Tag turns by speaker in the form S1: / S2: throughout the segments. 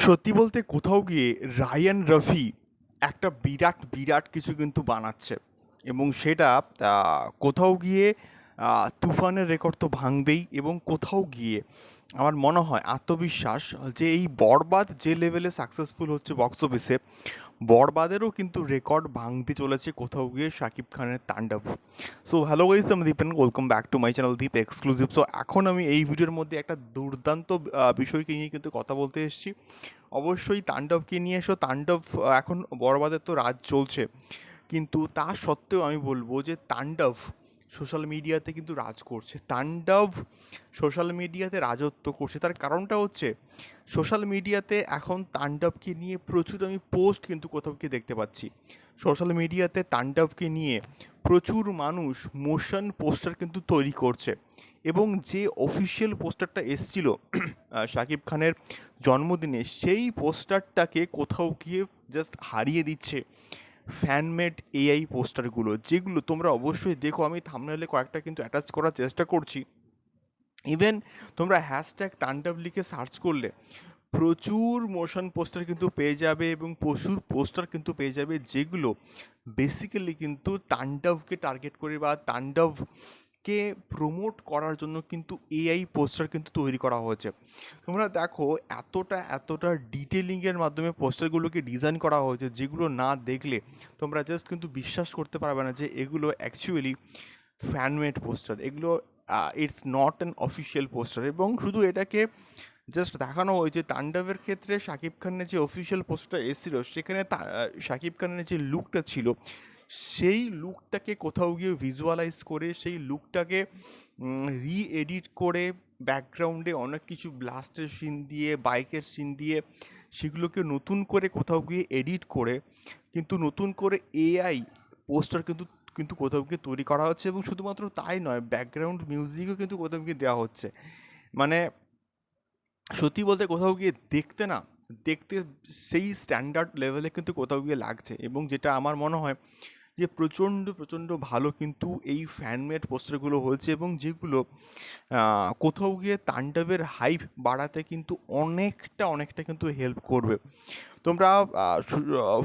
S1: সত্যি বলতে কোথাও গিয়ে রায়ান রফি একটা বিরাট বিরাট কিছু কিন্তু বানাচ্ছে এবং সেটা কোথাও গিয়ে তুফানের রেকর্ড তো ভাঙবেই এবং কোথাও গিয়ে আমার মনে হয় আত্মবিশ্বাস যে এই বরবাদ যে লেভেলে সাকসেসফুল হচ্ছে বক্স অফিসে বরবাদেরও কিন্তু রেকর্ড ভাঙতে চলেছে কোথাও গিয়ে শাকিব খানের তাণ্ডব। সো হ্যালো গাইস আমি Dipen welcome back to my channel Deep exclusive so এখন আমি এই ভিডিওর মধ্যে একটা দুর্দান্ত বিষয়কে নিয়ে কিন্তু কথা বলতে এসেছি। অবশ্যই তাণ্ডবকে নিয়ে এসো। তাণ্ডব এখন বরবাদের তো রাজ চলছে। কিন্তু তা সত্ত্বেও আমি বলব যে তাণ্ডব সোশ্যাল মিডিয়াতে কিন্তু রাজ করছে, তাণ্ডব সোশ্যাল মিডিয়াতে রাজত্ব করছে। তার কারণটা হচ্ছে, সোশ্যাল মিডিয়াতে এখন তাণ্ডবকে নিয়ে প্রচুর আমি পোস্ট কিন্তু কোথাও গিয়ে দেখতে পাচ্ছি। সোশ্যাল মিডিয়াতে তাণ্ডবকে নিয়ে প্রচুর মানুষ মোশন পোস্টার কিন্তু তৈরি করছে এবং যে অফিসিয়াল পোস্টারটা এসছিল শাকিব খানের জন্মদিনে, সেই পোস্টারটাকে কোথাও গিয়ে জাস্ট হারিয়ে দিচ্ছে। ফ্যানমেড এআই পোস্টারগুলো যেগুলো তোমরা অবশ্যই দেখো। আমি থামনেলে কয়েকটা কিন্তু অ্যাটাচ করার চেষ্টা করছি। ইভেন তোমরা হ্যাশট্যাগ তাণ্ডব লিখে সার্চ করলে প্রচুর মোশন পোস্টার কিন্তু পেয়ে যাবে এবং প্রচুর পোস্টার কিন্তু পেয়ে যাবে যেগুলো বেসিক্যালি কিন্তু তাণ্ডবকে টার্গেট করে বা তাণ্ডবকে প্রমোট করার জন্য কিন্তু এআই পোস্টার কিন্তু তৈরি করা হয়েছে। তোমরা দেখো, এতটা এতটা ডিটেলিংয়ের মাধ্যমে পোস্টারগুলোকে ডিজাইন করা হয়েছে, যেগুলো না দেখলে তোমরা জাস্ট কিন্তু বিশ্বাস করতে পারবে না যে এগুলো অ্যাকচুয়ালি ফ্যানমেড পোস্টার এগুলো it's not an official poster এবং শুধু এটাকে জাস্ট দেখানো হয়েছে, তাণ্ডবের ক্ষেত্রে শাকিব খানের যে অফিসিয়াল পোস্টারটা এসেছিল, সেখানে শাকিব খানের যে লুকটা ছিল সেই লুকটাকে কোথাও গিয়ে ভিজুয়ালাইজ করে, সেই লুকটাকে রি এডিট করে ব্যাকগ্রাউন্ডে অনেক কিছু ব্লাস্টের সিন দিয়ে বাইকের সিন দিয়ে সেগুলোকে নতুন করে কোথাও গিয়ে এডিট করে, কিন্তু নতুন করে এআই পোস্টার কিন্তু কিন্তু কোথাও গিয়ে তৈরি করা হচ্ছে এবং শুধুমাত্র তাই নয় ব্যাকগ্রাউন্ড মিউজিকও কিন্তু কোথাও গিয়ে দেওয়া হচ্ছে। মানে সত্যি বলতে কোথাও গিয়ে দেখতে না, দেখতে সেই স্ট্যান্ডার্ড লেভেলে কিন্তু কোথাও গিয়ে লাগছে এবং যেটা আমার মনে হয় যে প্রচণ্ড প্রচণ্ড ভালো কিন্তু এই ফ্যানমেড পোস্টারগুলো হয়েছে এবং যেগুলো কোথাও গিয়ে তাণ্ডবের হাইপ বাড়াতে কিন্তু অনেকটা অনেকটা কিন্তু হেল্প করবে। তোমরা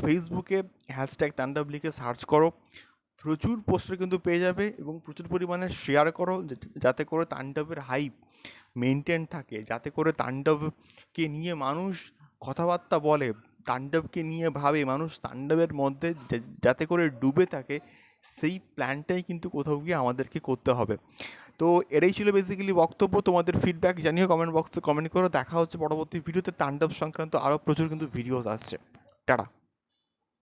S1: ফেসবুকে হ্যাশট্যাগ তাণ্ডব লিখে সার্চ করো। প্রচুর পোস্টার কিন্তু পেয়ে যাবে এবং প্রচুর পরিমাণে শেয়ার করো যাতে করে তাণ্ডবের হাইপ মেনটেন থাকে। যাতে করে তাণ্ডবকে নিয়ে মানুষ কথাবার্তা বলে। তাণ্ডবকে নিয়ে ভাবে, মানুষ তাণ্ডবের মধ্যে যাতে করে ডুবে থাকে, সেই প্ল্যানটাই কিন্তু কোথাও গিয়ে আমাদেরকে করতে হবে। তো এটাই ছিল বেসিক্যালি বক্তব্য। তোমাদের ফিডব্যাক জানিও কমেন্ট বক্সে কমেন্ট করো। দেখা হচ্ছে পরবর্তী ভিডিওতে তাণ্ডব সংক্রান্ত আরও প্রচুর কিন্তু ভিডিওস আসছে। টাটা।